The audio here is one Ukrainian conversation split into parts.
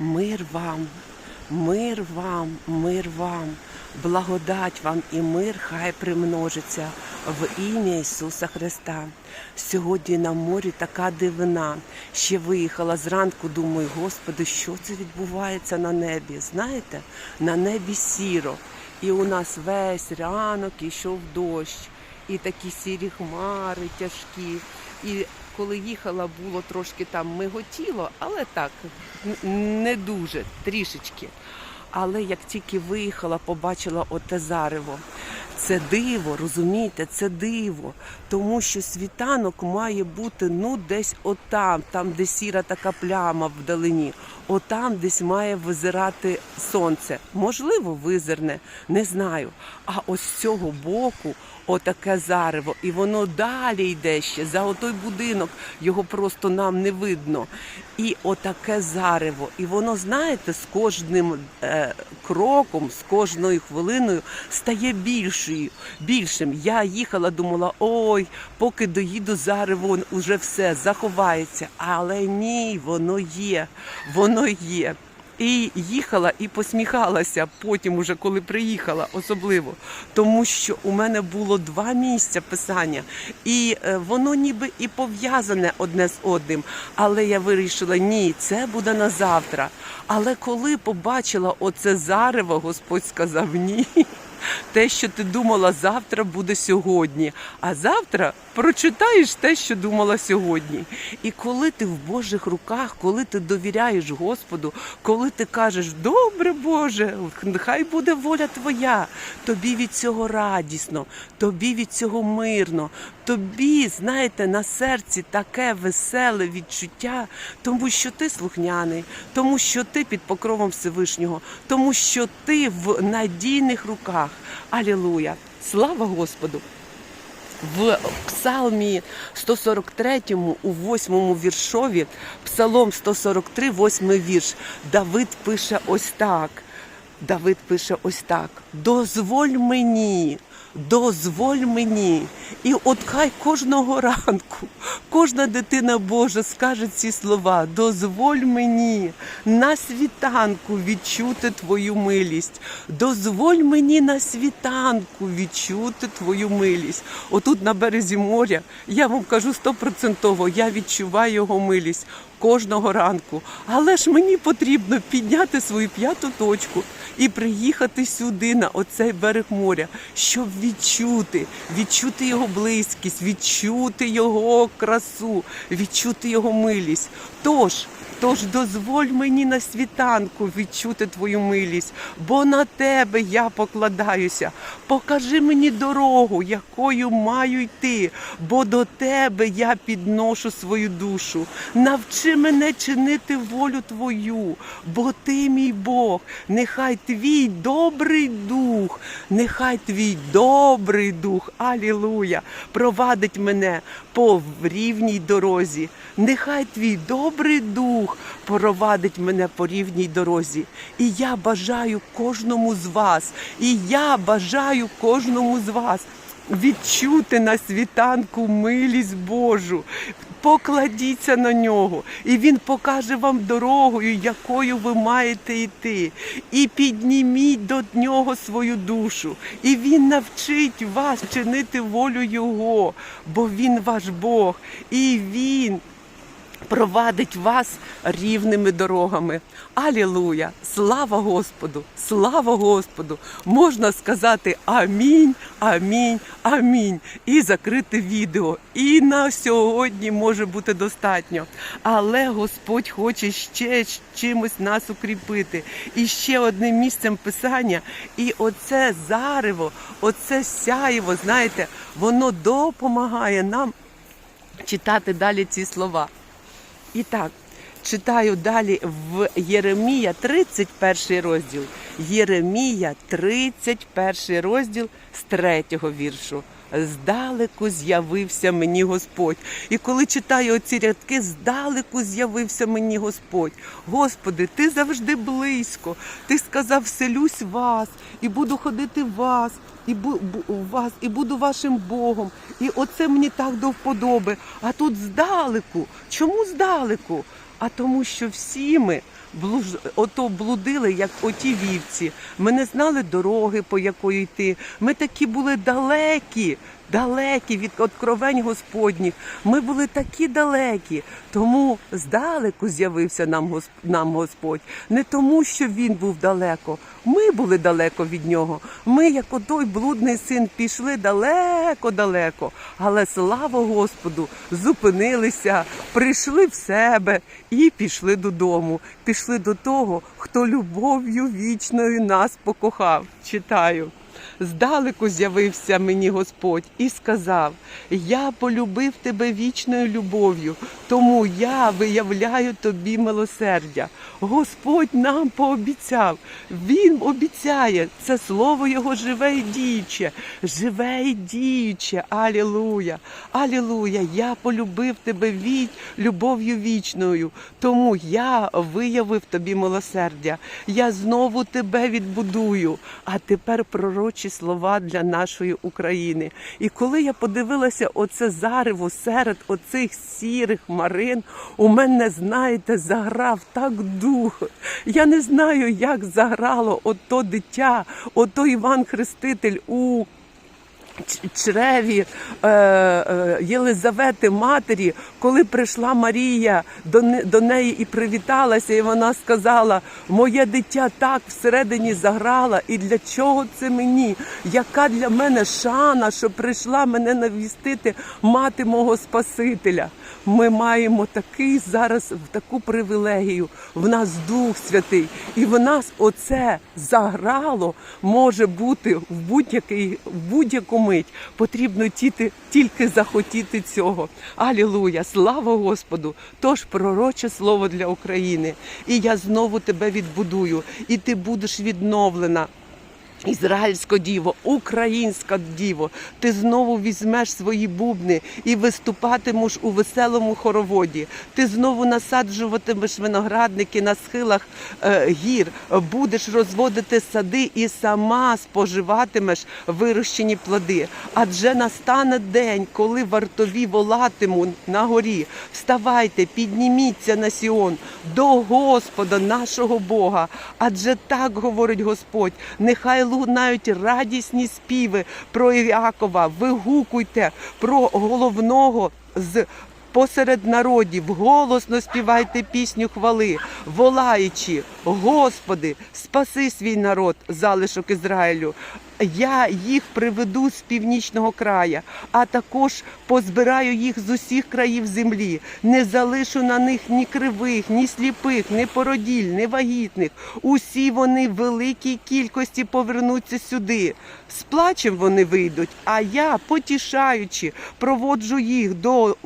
Мир вам, мир вам, мир вам, благодать вам і мир хай примножиться в ім'я Ісуса Христа. Сьогодні на морі така дивина. Ще виїхала зранку, думаю, Господи, що це відбувається на небі? Знаєте, на небі сіро. І у нас весь ранок ішов дощ, і такі сірі хмари тяжкі. І коли їхала, було трошки там миготіло, але так, не дуже, трішечки. Але як тільки виїхала, побачила оте зарево. Це диво, розумієте, це диво. Тому що світанок має бути ну десь отам, там, де сіра така пляма вдалині. Отам десь має визирати сонце. Можливо, визирне, не знаю. А ось з цього боку отаке зарево, і воно далі йде ще за отой будинок. Його просто нам не видно. І отаке зарево. І воно, знаєте, з кожним е, кроком, з кожною хвилиною стає більшою, більшим. Я їхала, думала, ой, поки доїду зарево, уже все заховається. Але ні, воно є, воно є. І їхала і посміхалася потім, уже коли приїхала, особливо, тому що у мене було два місця писання, і е, воно ніби і пов'язане одне з одним. Але я вирішила, ні, це буде на завтра. Але коли побачила оце зарево, Господь сказав ні. Те, що ти думала завтра, буде сьогодні. А завтра прочитаєш те, що думала сьогодні. І коли ти в Божих руках, коли ти довіряєш Господу, коли ти кажеш, добре Боже, хай буде воля твоя, тобі від цього радісно, тобі від цього мирно, тобі, знаєте, на серці таке веселе відчуття, тому що ти слухняний, тому що ти під покровом Всевишнього, тому що ти в надійних руках. Алілуя! Слава Господу! В Псалмі 143, у 8 віршові, Псалом 143, 8 вірш, Давид пише ось так. Давид пише ось так: дозволь мені, дозволь мені. І от хай кожного ранку кожна дитина Божа скаже ці слова: дозволь мені на світанку відчути твою милість. Дозволь мені на світанку відчути твою милість. Отут на березі моря я вам кажу стопроцентово, я відчуваю його милість кожного ранку. Але ж мені потрібно підняти свою п'яту точку і приїхати сюди, на оцей берег моря, щоб відчути, відчути його близькість, відчути його красу, відчути його милість. Тож. Тож дозволь мені на світанку відчути твою милість, бо на тебе я покладаюся. Покажи мені дорогу, якою маю йти, бо до тебе я підношу свою душу. Навчи мене чинити волю твою, бо ти мій Бог. Нехай твій добрий дух, нехай твій добрий дух, алілуя, провадить мене по рівній дорозі. Нехай твій добрий дух провадить мене по рівній дорозі. І я бажаю кожному з вас, і я бажаю кожному з вас відчути на світанку милість Божу. Покладіться на нього, і він покаже вам дорогою, якою ви маєте йти. І підніміть до нього свою душу, і він навчить вас чинити волю Його, бо він ваш Бог, і він провадить вас рівними дорогами. Алілуя! Слава Господу! Слава Господу! Можна сказати амінь, амінь, амінь. І закрити відео. І на сьогодні може бути достатньо. Але Господь хоче ще чимось нас укріпити. І ще одним місцем писання. І оце зарево, оце сяєво, знаєте, воно допомагає нам читати далі ці слова. І так, читаю далі в Єремія 31 розділ. Єремія 31 розділ з третього віршу. Здалеку з'явився мені Господь. І коли читаю оці рядки, здалеку з'явився мені Господь. Господи, ти завжди близько. Ти сказав, вселюсь в вас і буду ходити вас. І бу, бу- вас, і буду вашим Богом. І оце мені так до вподоби. А тут здалеку. Чому здалеку? а тому, що всі ми блуж... ото блудили, як оті вівці. Ми не знали дороги, по якої йти. Ми такі були далекі. Далекі від откровень Господніх, ми були такі далекі, тому здалеку з'явився нам нам Господь. Не тому, що він був далеко. Ми були далеко від нього. Ми, як отой блудний син, пішли далеко-далеко. Але слава Господу, зупинилися, прийшли в себе і пішли додому. Пішли до того, хто любов'ю вічною нас покохав. Читаю. Здалеку з'явився мені Господь і сказав: Я полюбив тебе вічною любов'ю, тому я виявляю тобі милосердя. Господь нам пообіцяв, Він обіцяє, це слово Його живе і діюче, живе і діюче. Алілуя, Алілуя. Я полюбив тебе віть любов'ю вічною, тому я виявив тобі милосердя. Я знову тебе відбудую. А тепер пророчі слова для нашої України. І коли я подивилася оце зарево серед оцих сірих марин, у мене, знаєте, заграв так дух. Я не знаю, як заграло ото дитя, ото Іван Хреститель у чреві е, е, Єлизавети матері, коли прийшла Марія до, неї і привіталася, і вона сказала: Моє дитя так всередині заграла, і для чого це мені? Яка для мене шана, що прийшла мене навістити мати мого Спасителя? Ми маємо такий зараз таку привілегію. В нас Дух Святий, і в нас оце заграло може бути в будь-який в будь-яку мить. Потрібно тільки, тільки захотіти цього. Алілуя! Слава Господу! Тож пророче слово для України. І я знову тебе відбудую, і ти будеш відновлена. Ізраїльська діво, українська діво, ти знову візьмеш свої бубни і виступатимеш у веселому хороводі. Ти знову насаджуватимеш виноградники на схилах е, гір, будеш розводити сади і сама споживатимеш вирощені плоди. Адже настане день, коли вартові волатимуть на горі. Вставайте, підніміться на Сіон до Господа нашого Бога. Адже так говорить Господь, нехай лунають радісні співи про Іакова. Вигукуйте про головного з. Посеред народів голосно співайте пісню хвали, волаючи, Господи, спаси свій народ, залишок Ізраїлю. Я їх приведу з північного края, а також позбираю їх з усіх країв землі. Не залишу на них ні кривих, ні сліпих, ні породіль, ні вагітних. Усі вони в великій кількості повернуться сюди. З плачем вони вийдуть, а я, потішаючи, проводжу їх до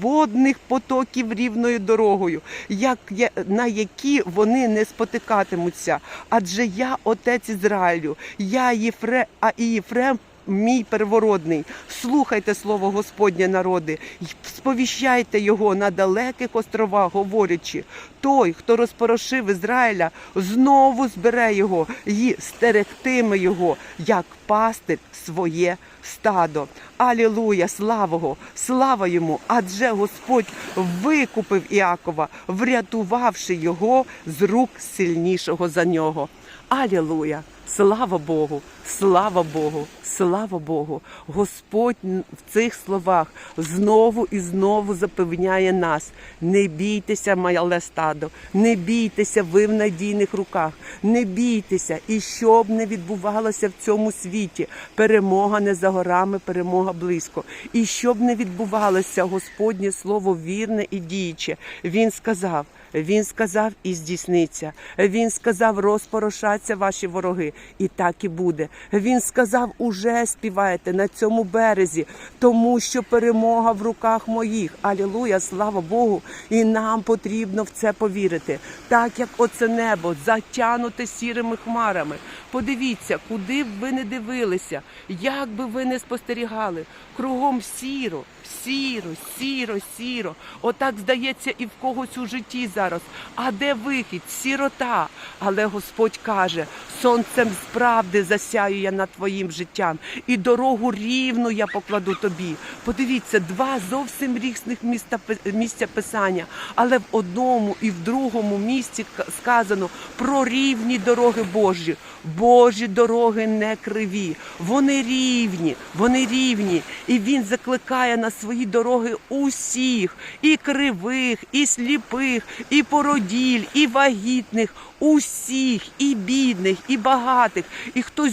водних потоків рівною дорогою, як на які вони не спотикатимуться. Адже я отець Ізраїлю, я Єфре, а і Єфрем. Мій первородний, слухайте слово Господнє народи, й сповіщайте його на далеких островах, говорячи, той, хто розпорошив Ізраїля, знову збере його і стерегтиме його, як пастир своє стадо. Алілуя, слава слава йому! Адже Господь викупив Іакова, врятувавши його з рук сильнішого за нього. Алілуя! Слава Богу, слава Богу, слава Богу. Господь в цих словах знову і знову запевняє нас: не бійтеся, мале стадо, не бійтеся, ви в надійних руках, не бійтеся, і що б не відбувалося в цьому світі, перемога не за горами, перемога близько. І що б не відбувалося, Господнє слово вірне і діюче. Він сказав. Він сказав і здійсниться. Він сказав, розпорошаться ваші вороги, і так і буде. Він сказав, уже співаєте на цьому березі, тому що перемога в руках моїх. Алілуя, слава Богу! І нам потрібно в це повірити. Так як оце небо затянуте сірими хмарами. Подивіться, куди б ви не дивилися, як би ви не спостерігали. Кругом сіро, сіро, сіро, сіро. Отак здається, і в когось у житті зараз. Зараз. А де вихід? Сірота. Але Господь каже: сонцем справди засяю я над твоїм життям, і дорогу рівну я покладу тобі. Подивіться, два зовсім різних міста місця писання, але в одному і в другому місці сказано про рівні дороги Божі. Божі дороги не криві, вони рівні, вони рівні. І він закликає на свої дороги усіх, і кривих, і сліпих, і породіль, і вагітних, усіх, і бідних, і багатих. І хтось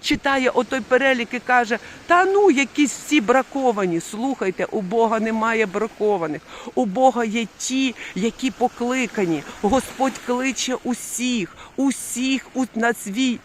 читає отой перелік і каже: та ну, якісь всі браковані. Слухайте, у Бога немає бракованих. У Бога є ті, які покликані. Господь кличе усіх, усіх на свій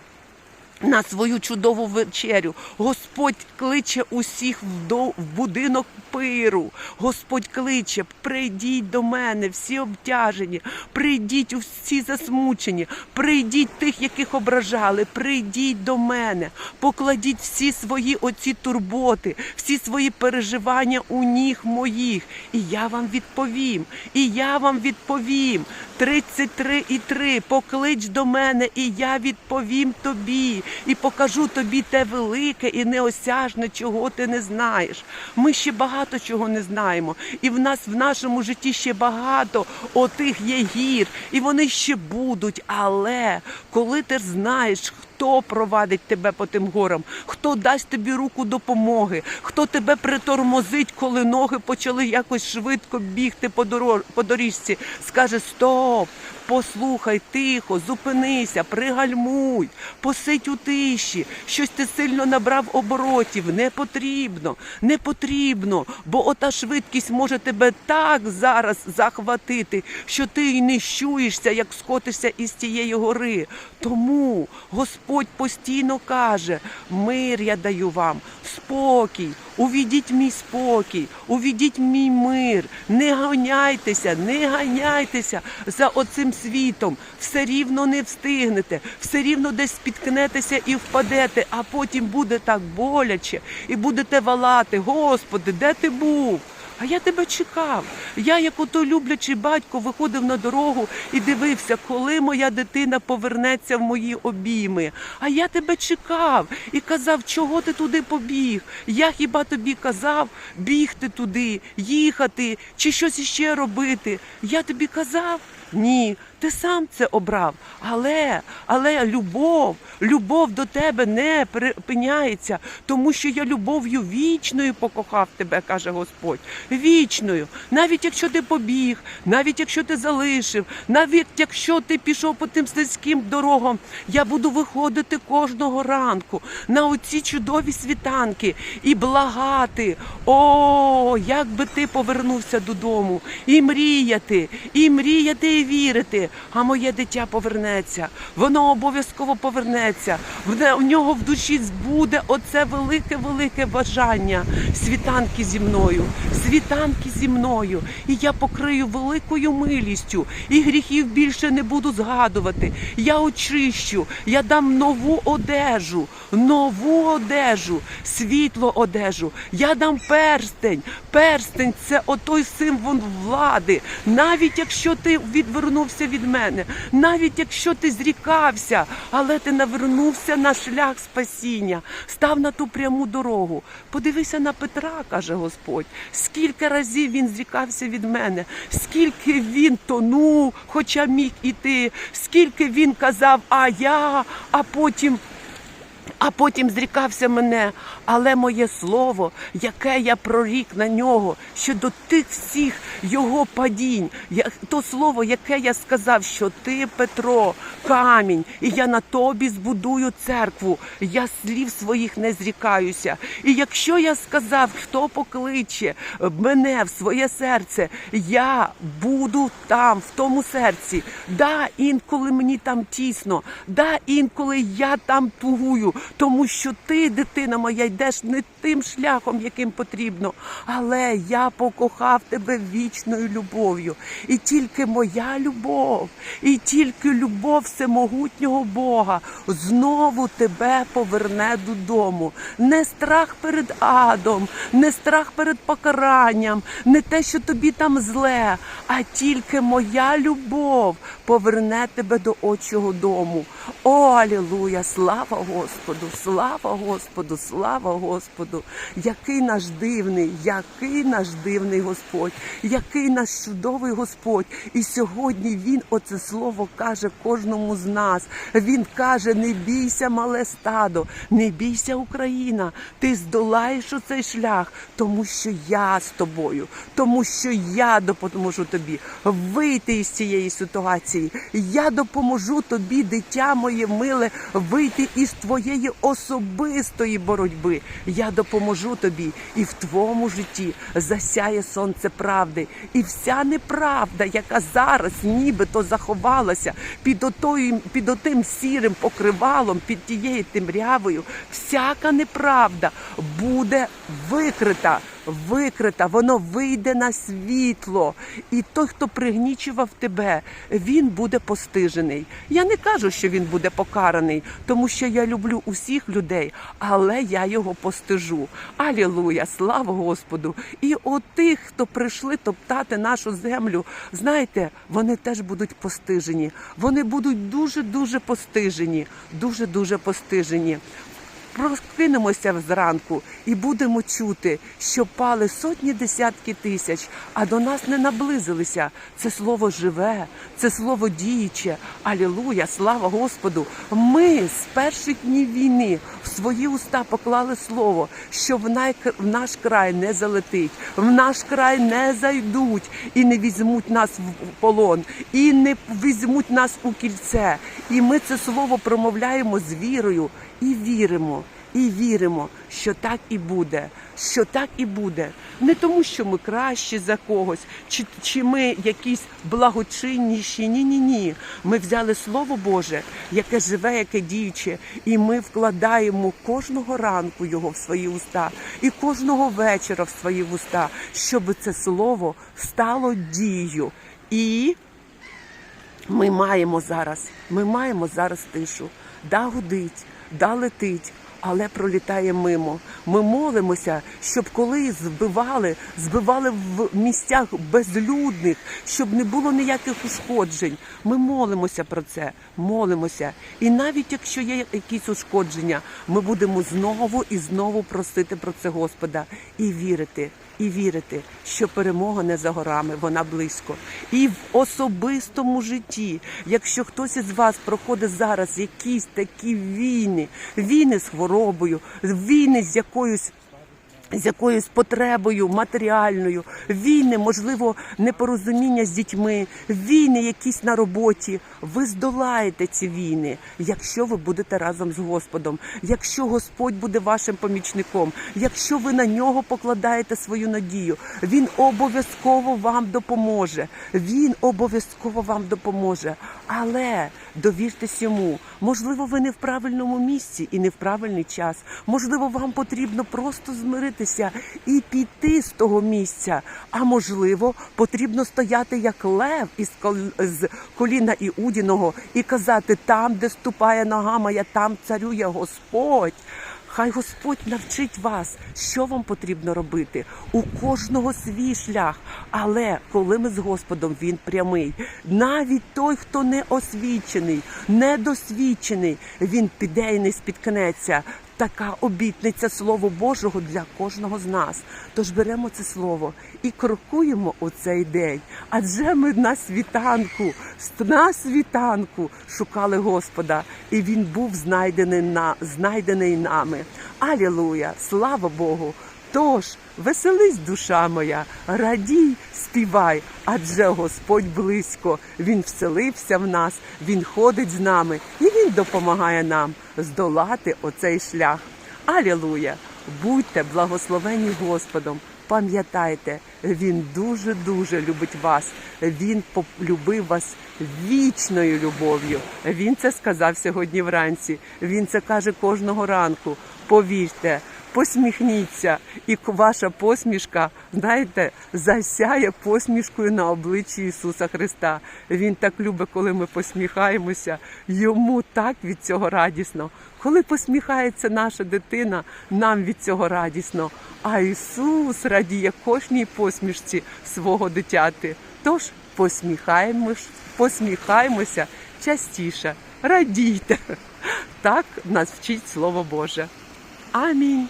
на свою чудову вечерю. Господь кличе усіх в, будинок пиру. Господь кличе, прийдіть до мене, всі обтяжені, прийдіть усі засмучені, прийдіть тих, яких ображали, прийдіть до мене, покладіть всі свої оці турботи, всі свої переживання у ніг моїх. І я вам відповім, і я вам відповім. 33 і 3. Поклич до мене, і я відповім тобі, і покажу тобі те велике і неосяжне, чого ти не знаєш. Ми ще багато чого не знаємо. І в нас в нашому житті ще багато отих є гір, і вони ще будуть. Але коли ти знаєш, Хто провадить тебе по тим горам? Хто дасть тобі руку допомоги? Хто тебе притормозить, коли ноги почали якось швидко бігти по доріжці? Скаже стоп, послухай тихо, зупинися, пригальмуй, посидь у тиші. Щось ти сильно набрав оборотів. Не потрібно, не потрібно, бо ота швидкість може тебе так зараз захватити, що ти й не щуєшся, як скотишся із тієї гори. Тому Господь постійно каже: мир я даю вам, спокій, увідіть мій спокій, увідіть мій мир, не ганяйтеся, не ганяйтеся за оцим світом. Все рівно не встигнете, все рівно десь спіткнетеся і впадете, а потім буде так боляче, і будете валати. Господи, де ти був? А я тебе чекав. Я, як ото люблячий батько, виходив на дорогу і дивився, коли моя дитина повернеться в мої обійми. А я тебе чекав і казав, чого ти туди побіг. Я хіба тобі казав бігти туди, їхати чи щось іще робити. Я тобі казав? Ні, ти сам це обрав. Але, але любов, любов до тебе не припиняється, тому що я любов'ю вічною покохав тебе, каже Господь. Вічною. Навіть якщо ти побіг, навіть якщо ти залишив, навіть якщо ти пішов по тим слизьким дорогам, я буду виходити кожного ранку на оці чудові світанки і благати. О, як би ти повернувся додому, і мріяти, і мріяти, і вірити. А моє дитя повернеться. Воно обов'язково повернеться. В нього в душі буде оце велике, велике бажання. Світанки зі мною, світанки зі мною. І я покрию великою милістю, і гріхів більше не буду згадувати. Я очищу, я дам нову одежу, нову одежу, світло одежу. Я дам перстень. Перстень це отой символ влади. Навіть якщо ти відвернувся від мене, навіть якщо ти зрікався, але ти навернувся на шлях спасіння, став на ту пряму дорогу. Подивися на Петра, каже Господь. Скільки разів він зрікався від мене, скільки він тонув, хоча міг іти, скільки він казав, а я, а потім. А потім зрікався мене, але моє слово, яке я прорік на нього, що до тих всіх його падінь, то слово, яке я сказав, що ти, Петро, камінь, і я на тобі збудую церкву. Я слів своїх не зрікаюся. І якщо я сказав, хто покличе мене в своє серце, я буду там, в тому серці. Да, інколи мені там тісно, да, інколи я там тугую, тому що ти, дитина моя, йдеш не тим шляхом, яким потрібно. Але я покохав тебе вічною любов'ю. І тільки моя любов, і тільки любов всемогутнього Бога знову тебе поверне додому. Не страх перед адом, не страх перед покаранням, не те, що тобі там зле, а тільки моя любов поверне тебе до отчого дому. О, алілуя! Слава Господу! Слава Господу! Слава Господу! Який наш дивний, який наш дивний Господь, який наш чудовий Господь. І сьогодні Він оце слово каже кожному з нас. Він каже: не бійся, мале стадо, не бійся, Україна. Ти здолаєш оцей шлях, тому що я з тобою, тому що я допоможу тобі вийти із цієї ситуації. Я допоможу тобі, дитя моє миле, вийти із твоєї особистої боротьби. Я допоможу тобі, і в твоєму житті засяє сонце правди. І вся неправда, яка зараз нібито заховалася під отою, під отим сірим покривалом, під тією темрявою, всяка неправда буде викрита. Викрита, воно вийде на світло, і той, хто пригнічував тебе, він буде постижений. Я не кажу, що він буде покараний, тому що я люблю усіх людей, але я його постижу. Алілуя, слава Господу! І от тих, хто прийшли топтати нашу землю, знаєте, вони теж будуть постижені. Вони будуть дуже дуже постижені, дуже дуже постижені. Прокинемося зранку і будемо чути, що пали сотні десятки тисяч, а до нас не наблизилися. Це слово живе, це слово діюче. Алілуя, слава Господу! Ми з перших днів війни в свої уста поклали слово, що в, най... в наш край не залетить, в наш край не зайдуть і не візьмуть нас в полон, і не візьмуть нас у кільце. І ми це слово промовляємо з вірою і віримо. І віримо, що так і буде, що так і буде. Не тому, що ми кращі за когось, чи, чи ми якісь благочинніші. Ні, ні, ні. Ми взяли Слово Боже, яке живе, яке діюче, і ми вкладаємо кожного ранку його в свої уста і кожного вечора в свої уста, щоб це слово стало дією. І ми маємо зараз, ми маємо зараз тишу. Да гудить, да летить, але пролітає мимо. Ми молимося, щоб коли збивали, збивали в місцях безлюдних, щоб не було ніяких ушкоджень. Ми молимося про це, молимося. І навіть якщо є якісь ушкодження, ми будемо знову і знову просити про це Господа і вірити. І вірити, що перемога не за горами, вона близько. І в особистому житті, якщо хтось із вас проходить зараз якісь такі війни, війни з хворобою, війни з якоюсь. З якоюсь потребою матеріальною, війни, можливо, непорозуміння з дітьми, війни якісь на роботі. Ви здолаєте ці війни, якщо ви будете разом з Господом, якщо Господь буде вашим помічником, якщо ви на нього покладаєте свою надію, він обов'язково вам допоможе. Він обов'язково вам допоможе. Але довіртесь йому. Можливо, ви не в правильному місці і не в правильний час. Можливо, вам потрібно просто змиритися і піти з того місця. А можливо, потрібно стояти як лев із коліна Іудіного і казати: там, де ступає нога моя, там царює Господь. Хай Господь навчить вас, що вам потрібно робити. У кожного свій шлях. Але коли ми з Господом, він прямий. Навіть той, хто не освічений, недосвідчений, він піде і не спіткнеться. Така обітниця Слово Божого для кожного з нас. Тож беремо це слово і крокуємо у цей день. Адже ми на світанку, на світанку шукали Господа, і він був знайдений на знайдений нами. Алілуя! Слава Богу! Тож веселись, душа моя, радій, співай, адже Господь близько. Він вселився в нас, Він ходить з нами і Він допомагає нам здолати оцей шлях. Алілуя! Будьте благословені Господом. Пам'ятайте, він дуже дуже любить вас. Він полюбив вас вічною любов'ю. Він це сказав сьогодні вранці. Він це каже кожного ранку. Повірте, посміхніться, і ваша посмішка, знаєте, засяє посмішкою на обличчі Ісуса Христа. Він так любить, коли ми посміхаємося. Йому так від цього радісно. Коли посміхається наша дитина, нам від цього радісно. А Ісус радіє кожній посмішці свого дитяти. Тож посміхаємось, посміхаємося частіше, радійте. Так нас вчить Слово Боже. Амінь.